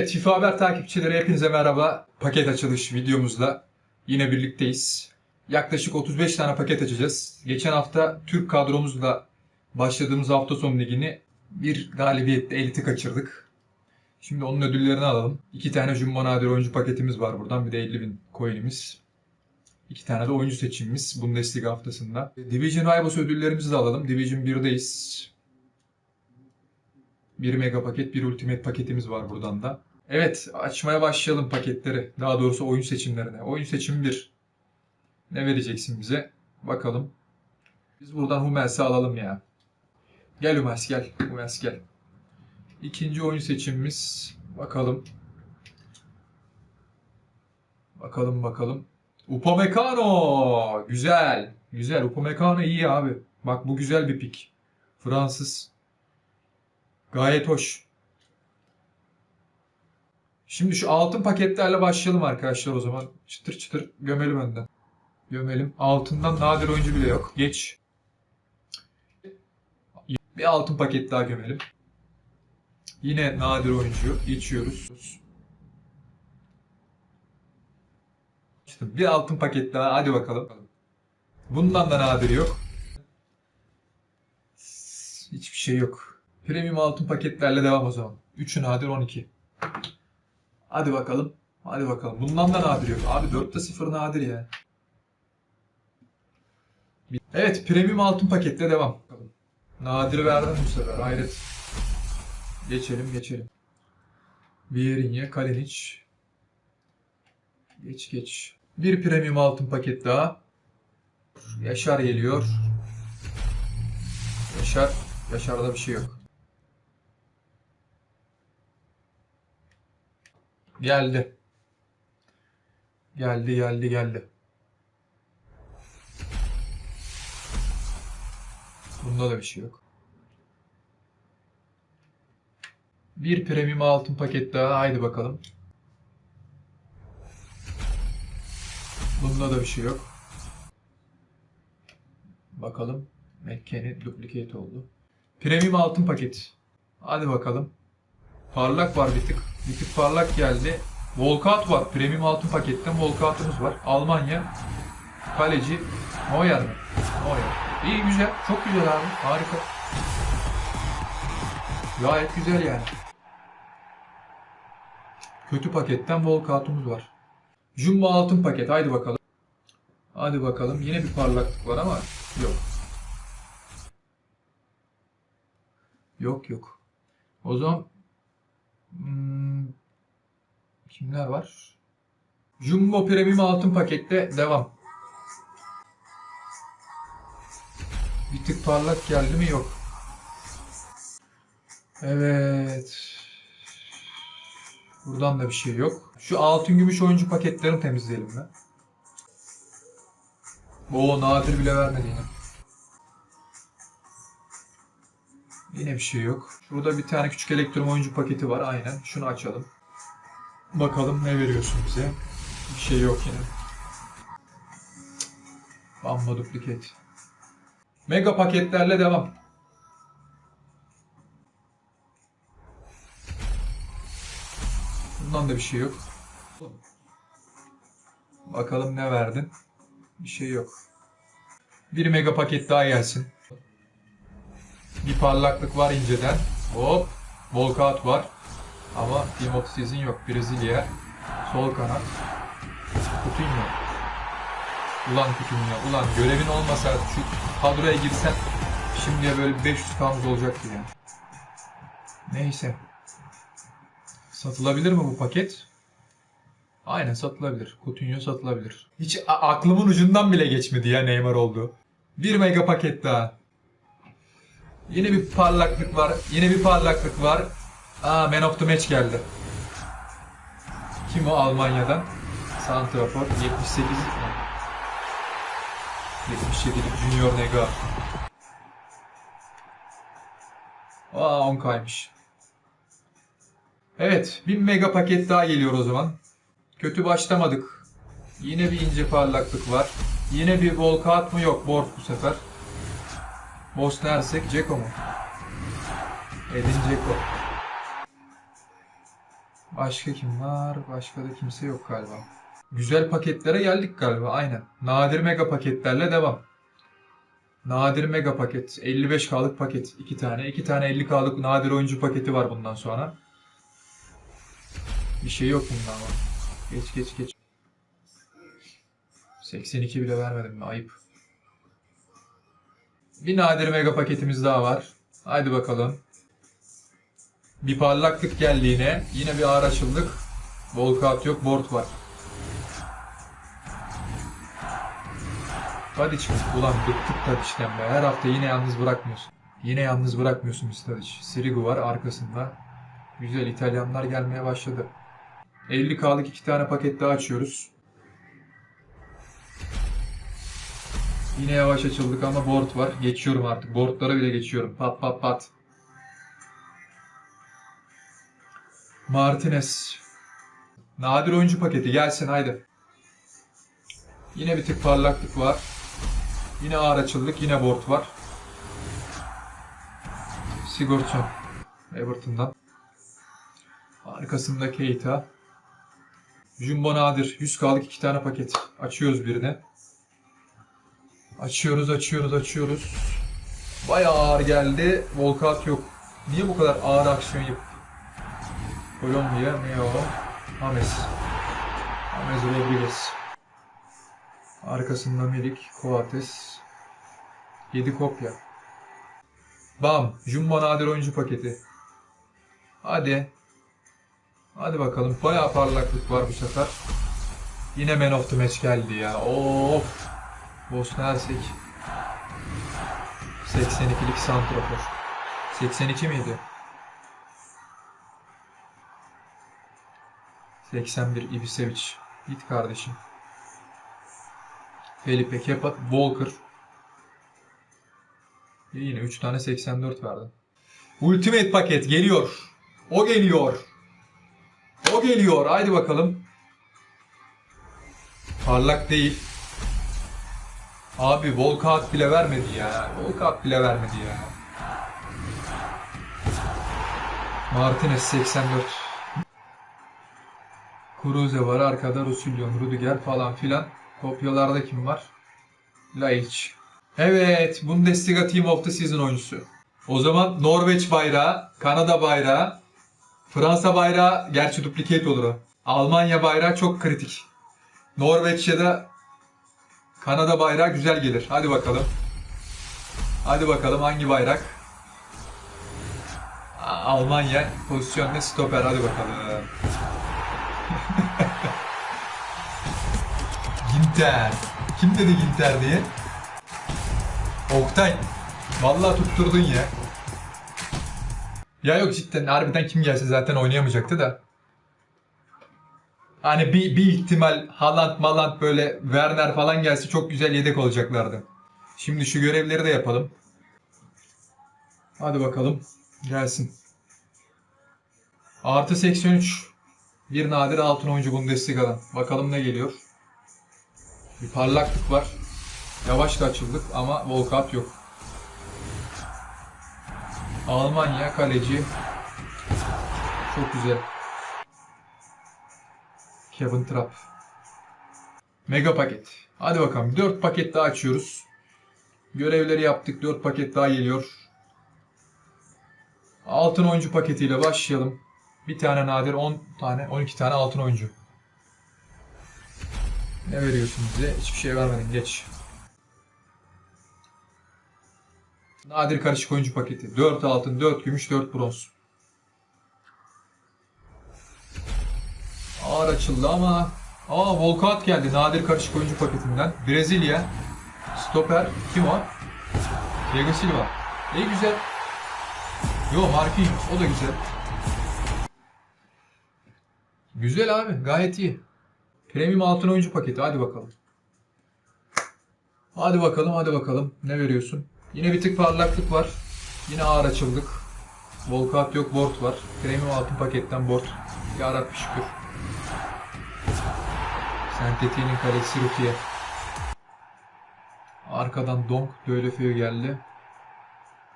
Evet FIFA Haber takipçileri hepinize merhaba. Paket açılış videomuzla yine birlikteyiz. Yaklaşık 35 tane paket açacağız. Geçen hafta Türk kadromuzla başladığımız hafta sonu ligini bir galibiyette eliti kaçırdık. Şimdi onun ödüllerini alalım. İki tane Jumbo Nadir oyuncu paketimiz var buradan. Bir de 50 bin coin'imiz. İki tane de oyuncu seçimimiz Bundesliga haftasında. Division Rivals ödüllerimizi de alalım. Division 1'deyiz. Bir mega paket, bir ultimate paketimiz var buradan da. Evet, açmaya başlayalım paketleri. Daha doğrusu oyun seçimlerine. Oyun seçimi 1. Ne vereceksin bize? Bakalım. Biz buradan Hummels'i alalım ya. Gel Hummels gel. Hummels gel. İkinci oyun seçimimiz. Bakalım. Bakalım bakalım. Upamecano. Güzel. Güzel. Upamecano iyi abi. Bak bu güzel bir pik. Fransız. Gayet hoş. Şimdi şu altın paketlerle başlayalım arkadaşlar o zaman. Çıtır çıtır gömelim önden. Gömelim. Altından nadir oyuncu bile yok. Geç. Bir altın paket daha gömelim. Yine nadir oyuncu. Geçiyoruz. İşte bir altın paket daha. Hadi bakalım. Bundan da nadir yok. Hiçbir şey yok. Premium altın paketlerle devam o zaman. 3'ü nadir 12. Hadi bakalım. Hadi bakalım. Bundan da nadir yok. Abi 4'te 0 nadir ya. Evet premium altın paketle devam. Nadir verdim bu sefer. Hayret. Geçelim geçelim. Vierinha, Kalinic. Geç geç. Bir premium altın paket daha. Yaşar geliyor. Yaşar. Yaşar'da bir şey yok. Geldi. Geldi geldi geldi. Bunda da bir şey yok. Bir premium altın paket daha. Haydi bakalım. Bunda da bir şey yok. Bakalım. McKennie duplicate oldu. Premium altın paket. Hadi bakalım. Parlak var bir tık. Tık parlak geldi. Volkat var. Premium altın paketten Volkat'ımız var. Almanya. Kaleci. Neuer mi? Neuer. İyi güzel. Çok güzel abi. Harika. Gayet güzel yani. Kötü paketten Volkat'ımız var. Jumbo altın paket. Haydi bakalım. Hadi bakalım. Yine bir parlaklık var ama yok. Yok yok. O zaman hmm, kimler var? Jumbo Premium altın pakette devam. Bir tık parlak geldi mi? Yok. Evet. Buradan da bir şey yok. Şu altın gümüş oyuncu paketlerini temizleyelim ben. Oo nadir bile vermedi yine. Yine bir şey yok. Şurada bir tane küçük elektron oyuncu paketi var. Aynen. Şunu açalım. Bakalım ne veriyorsun bize. Bir şey yok yine. Bamba duplicate. Mega paketlerle devam. Bundan da bir şey yok. Bakalım ne verdin. Bir şey yok. Bir mega paket daha gelsin. Bir parlaklık var inceden. Hop. Volkat var. Ama Season yok. Brezilya. Sol kanat. Coutinho. Ulan Coutinho. Ulan görevin olmasa şu kadroya girsen şimdiye böyle 500 kamuz olacaktı yani. Neyse. Satılabilir mi bu paket? Aynen satılabilir. Coutinho satılabilir. Hiç aklımın ucundan bile geçmedi ya Neymar oldu. Bir mega paket daha. Yine bir parlaklık var. Yine bir parlaklık var. Aa Man of the Match geldi. Kim o Almanya'dan? Santrafor 78 77'lik Junior Nega. Aa 10 kaymış. Evet, bir mega paket daha geliyor o zaman. Kötü başlamadık. Yine bir ince parlaklık var. Yine bir volkat mı yok Borg bu sefer. Bosna Hersek Ceko mu? Edin Ceko. Başka kim var? Başka da kimse yok galiba. Güzel paketlere geldik galiba aynen. Nadir mega paketlerle devam. Nadir mega paket. 55K'lık paket. 2 tane. 2 tane 50K'lık nadir oyuncu paketi var bundan sonra. Bir şey yok bunda ama. Geç geç geç. 82 bile vermedim mi? Ayıp. Bir nadir mega paketimiz daha var. Haydi bakalım. Bir parlaklık geldi yine. Yine bir ağır açıldık. Volkat yok, board var. Tadiç mi? Ulan bıktık Tadiç'ten be. Her hafta yine yalnız bırakmıyorsun. Yine yalnız bırakmıyorsun Tadiç. Sirigu var arkasında. Güzel İtalyanlar gelmeye başladı. 50K'lık iki tane paket daha açıyoruz. Yine yavaş açıldık ama board var. Geçiyorum artık. Boardlara bile geçiyorum. Pat pat pat. Martinez. Nadir oyuncu paketi gelsin haydi. Yine bir tık parlaklık var. Yine ağır açıldık. Yine board var. Sigurdsson. Everton'dan. Arkasında Keita. Jumbo Nadir. 100K'lık iki tane paket. Açıyoruz birini. Açıyoruz, açıyoruz, açıyoruz. Bayağı ağır geldi. Volkat yok. Niye bu kadar ağır aksiyon yap? Kolombiya, ne o? James. James Rodriguez. Arkasında Milik, Coates. 7 kopya. Bam. Jumbo nadir oyuncu paketi. Hadi. Hadi bakalım. Bayağı parlaklık var bu sefer. Yine Man of the Match geldi ya. Of. Bosna Hersek. 82'lik santrafor. 82 miydi? 81 Ibisevic. Git kardeşim. Felipe Kepa, Walker. Yine 3 tane 84 verdi. Ultimate paket geliyor. O geliyor. O geliyor. Haydi bakalım. Parlak değil. Abi Volkat bile vermedi ya. Volkat bile vermedi ya. Martinez 84. Kruse var arkada Rusilyon, Rudiger falan filan. Kopyalarda kim var? Laiç. Evet, Bundesliga Team of the Season oyuncusu. O zaman Norveç bayrağı, Kanada bayrağı, Fransa bayrağı, gerçi duplicate olur o. Almanya bayrağı çok kritik. Norveç ya da Kanada bayrağı güzel gelir. Hadi bakalım. Hadi bakalım hangi bayrak? Almanya pozisyon ne stoper hadi bakalım. Ginter. Kim dedi Ginter diye? Oktay. Vallahi tutturdun ya. Ya yok cidden harbiden kim gelse zaten oynayamayacaktı da. Hani bir, bir ihtimal Haaland, Maland böyle Werner falan gelse çok güzel yedek olacaklardı. Şimdi şu görevleri de yapalım. Hadi bakalım. Gelsin. Artı 83. Bir nadir altın oyuncu Bundesliga'dan. Bakalım ne geliyor. Bir parlaklık var. Yavaş da açıldık ama Volkat yok. Almanya kaleci. Çok güzel. Kevin Trapp. Mega paket. Hadi bakalım 4 paket daha açıyoruz. Görevleri yaptık. 4 paket daha geliyor. Altın oyuncu paketiyle başlayalım. Bir tane nadir 10 tane 12 tane altın oyuncu. Ne veriyorsun bize? Hiçbir şey vermedin. Geç. Nadir karışık oyuncu paketi. 4 altın, 4 gümüş, 4 bronz. Ağır açıldı ama Aa Volkat geldi nadir karışık oyuncu paketinden. Brezilya. Stoper. Kim o? Diego Silva. İyi güzel. Yo Marquinhos. O da güzel. Güzel abi. Gayet iyi. Premium altın oyuncu paketi. Hadi bakalım. Hadi bakalım. Hadi bakalım. Ne veriyorsun? Yine bir tık parlaklık var. Yine ağır açıldık. Volkat yok. Board var. Premium altın paketten board. Yarabbi şükür. Sentetiğinin kalesi Rukiye. Arkadan Donk Dölefeu geldi.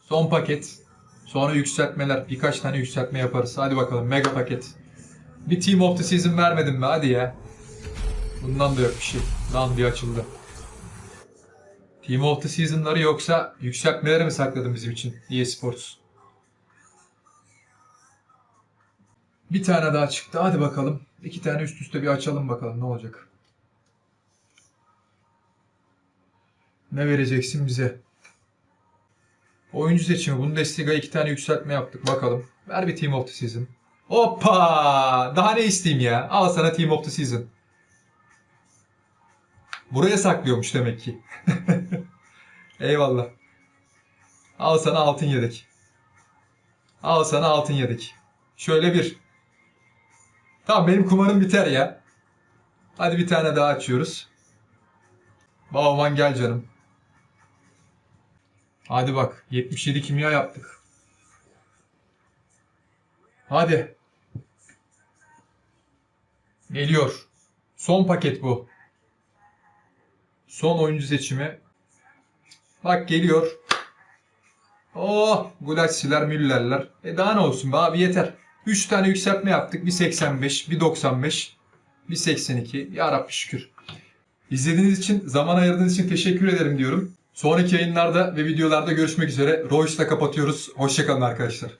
Son paket. Sonra yükseltmeler. Birkaç tane yükseltme yaparız. Hadi bakalım. Mega paket. Bir Team of the Season vermedin mi? Hadi ya. Bundan da yok bir şey. Lan bir açıldı. Team of the Season'ları yoksa yükseltmeleri mi sakladın bizim için? EA Sports. Bir tane daha çıktı. Hadi bakalım. İki tane üst üste bir açalım bakalım ne olacak. Ne vereceksin bize? Oyuncu seçimi. Bundesliga'ya iki tane yükseltme yaptık. Bakalım. Ver bir Team of the Season. Hoppa! Daha ne isteyeyim ya? Al sana Team of the Season. Buraya saklıyormuş demek ki. Eyvallah. Al sana altın yedek. Al sana altın yedek. Şöyle bir. Tamam benim kumarım biter ya. Hadi bir tane daha açıyoruz. Bauman gel canım. Hadi bak 77 kimya yaptık. Hadi. Geliyor. Son paket bu. Son oyuncu seçimi. Bak geliyor. Oh, Gulaçsiler, Müllerler. E daha ne olsun be abi yeter. 3 tane yükseltme yaptık. Bir 85, bir 95, bir 82. Ya Rabbi şükür. İzlediğiniz için, zaman ayırdığınız için teşekkür ederim diyorum. Sonraki yayınlarda ve videolarda görüşmek üzere. Royce'la kapatıyoruz. Hoşçakalın arkadaşlar.